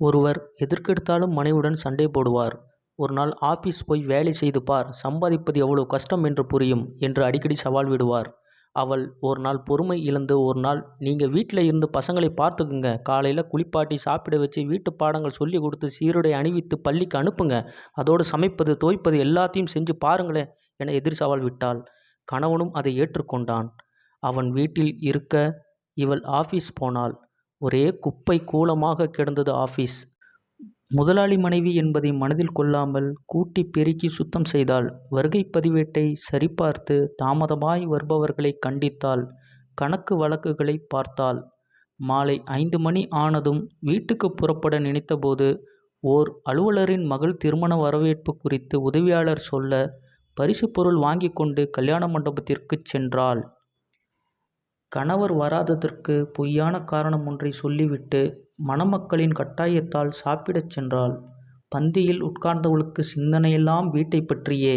ஒருவர் எதற்கெடுத்தாலும் மனைவியுடன் சண்டை போடுவார். ஒரு நாள் ஆபீஸ் போய் வேலை செய்து பார் சம்பாதிப்பது எவ்வளவு கஷ்டம் என்று புரியும் என்று அடிக்கடி சவால் விடுவார். அவள் ஒரு நாள் பொறுமை இழந்து ஒரு நாள் நீங்கள் வீட்டில் இருந்து பசங்களை பார்த்துக்குங்க காலையில் குளிப்பாட்டி சாப்பிட வச்சு வீட்டு பாடங்கள் சொல்லிக் கொடுத்து சீருடை அணிவித்து பள்ளிக்கு அனுப்புங்க அதோடு சமைப்பது தோய்ப்பது எல்லாத்தையும் செஞ்சு பாருங்களேன் என எதிர் சவால் விட்டாள். கணவனும் அதை ஏற்றுக்கொண்டான். அவன் வீட்டில் இருக்க இவள் ஆஃபீஸ் போனாள். ஒரே குப்பை கூளமாக கிடந்தது ஆஃபீஸ் முதலாளி மனைவி என்பதை மனதில் கொள்ளாமல் கூட்டி பெருக்கி சுத்தம் செய்தாள். வருகை பதிவேட்டை சரிபார்த்து தாமதமாய் வருபவர்களை கண்டித்தாள். கணக்கு வழக்குகளை பார்த்தாள். மாலை ஐந்து மணி ஆனதும் வீட்டுக்கு புறப்பட நினைத்தபோது ஓர் அலுவலரின் மகள் திருமண வரவேற்பு குறித்து உதவியாளர் சொல்ல பரிசு பொருள் வாங்கி கொண்டு கல்யாண மண்டபத்திற்குச் சென்றாள். கணவர் வராததற்கு பொய்யான காரணம் ஒன்றை சொல்லிவிட்டு மணமக்களின் கட்டாயத்தால் சாப்பிடச் சென்றாள். பந்தியில் உட்கார்ந்தவளுக்கு சிந்தனையெல்லாம் வீட்டைப் பற்றியே.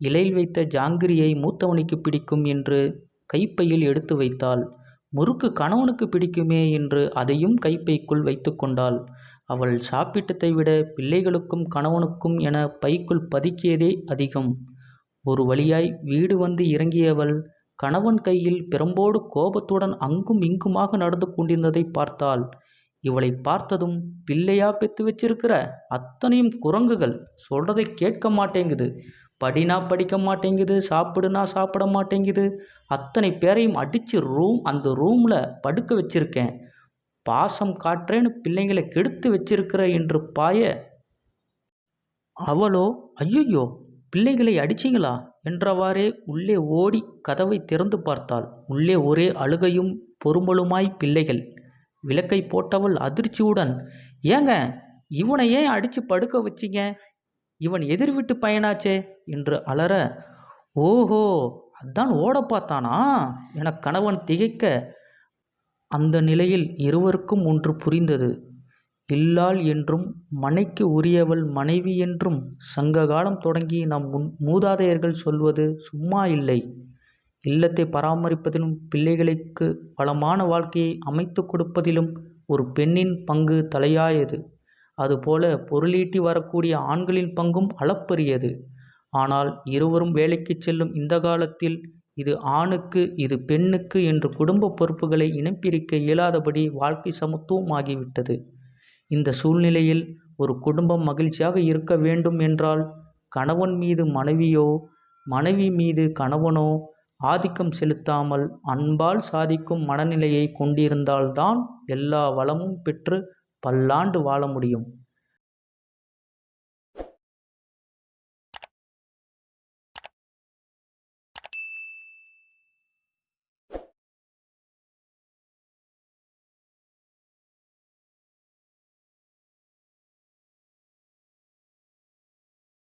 இலையில் வைத்த ஜாங்கிரியை மூத்தவனுக்கு பிடிக்கும் என்று கைப்பையில் எடுத்து வைத்தாள். முறுக்கு கணவனுக்கு பிடிக்குமே என்று அதையும் கைப்பைக்குள் வைத்து கொண்டாள். அவள் சாப்பிட்டதை விட பிள்ளைகளுக்கும் கணவனுக்கும் என பைக்குள் பதுக்கியதே அதிகம். ஒரு வழியாய் வீடு வந்து இறங்கியவள் கணவன் கையில் பிரம்போடு கோபத்துடன் அங்கும் இங்குமாக நடந்து கொண்டிருந்ததை பார்த்தாள். இவளை பார்த்ததும் பிள்ளையா பெத்து வச்சிருக்கிற அத்தனையும் குரங்குகள். சொல்றதை கேட்க மாட்டேங்குது. படினா படிக்க மாட்டேங்குது. சாப்பிடுனா சாப்பிட மாட்டேங்குது. அத்தனை பேரையும் அடித்து ரூம் அந்த ரூமில் படுக்க வச்சிருக்கேன். பாசம் காட்டுறேன்னு பிள்ளைங்களை கெடுத்து வச்சிருக்கிற என்று பாய. அவளோ? ஐயோ பிள்ளைகளை அடிச்சீங்களா என்றவாறே உள்ளே ஓடி கதவை திறந்து பார்த்தாள். உள்ளே ஒரே அழுகையும் பொறுமலுமாய் பிள்ளைகள். விளக்கை போட்டவள் அதிர்ச்சியுடன் ஏங்க இவனை ஏன் அடிச்சு படுக்க வச்சிங்க இவன் எதிர் வீட்டு பையனாச்சே என்று அலற ஓஹோ அதான் ஓட பார்த்தானா என கணவன் திகைக்க அந்த நிலையில் இருவருக்கும் ஒன்று புரிந்தது. இல்லாள் என்றும் மனைக்கு உரியவள் மனைவி என்றும் சங்க காலம் தொடங்கி நம் முன் மூதாதையர்கள் சொல்வது சும்மா இல்லை. இல்லத்தை பராமரிப்பதிலும் பிள்ளைகளுக்கு வளமான வாழ்க்கையை அமைத்துக் கொடுப்பதிலும் ஒரு பெண்ணின் பங்கு தலையாயது. அதுபோல பொருளீட்டி வரக்கூடிய ஆண்களின் பங்கும் அளப்பரியது. ஆனால் இருவரும் வேலைக்குச் செல்லும் இந்த காலத்தில் இது ஆணுக்கு இது பெண்ணுக்கு என்று குடும்பப் பொறுப்புகளை இனம்பிரிக்க இயலாதபடி வாழ்க்கை சமத்துவம் ஆகிவிட்டது. இந்த சூழ்நிலையில் ஒரு குடும்பம் மகிழ்ச்சியாக இருக்க வேண்டும் என்றால் கணவன் மீது மனைவியோ மனைவி மீது கணவனோ ஆதிக்கம் செலுத்தாமல் அன்பால் சாதிக்கும் மனநிலையைக் கொண்டிருந்தால் தான் எல்லா வளமும் பெற்று பல்லாண்டு வாழ முடியும்.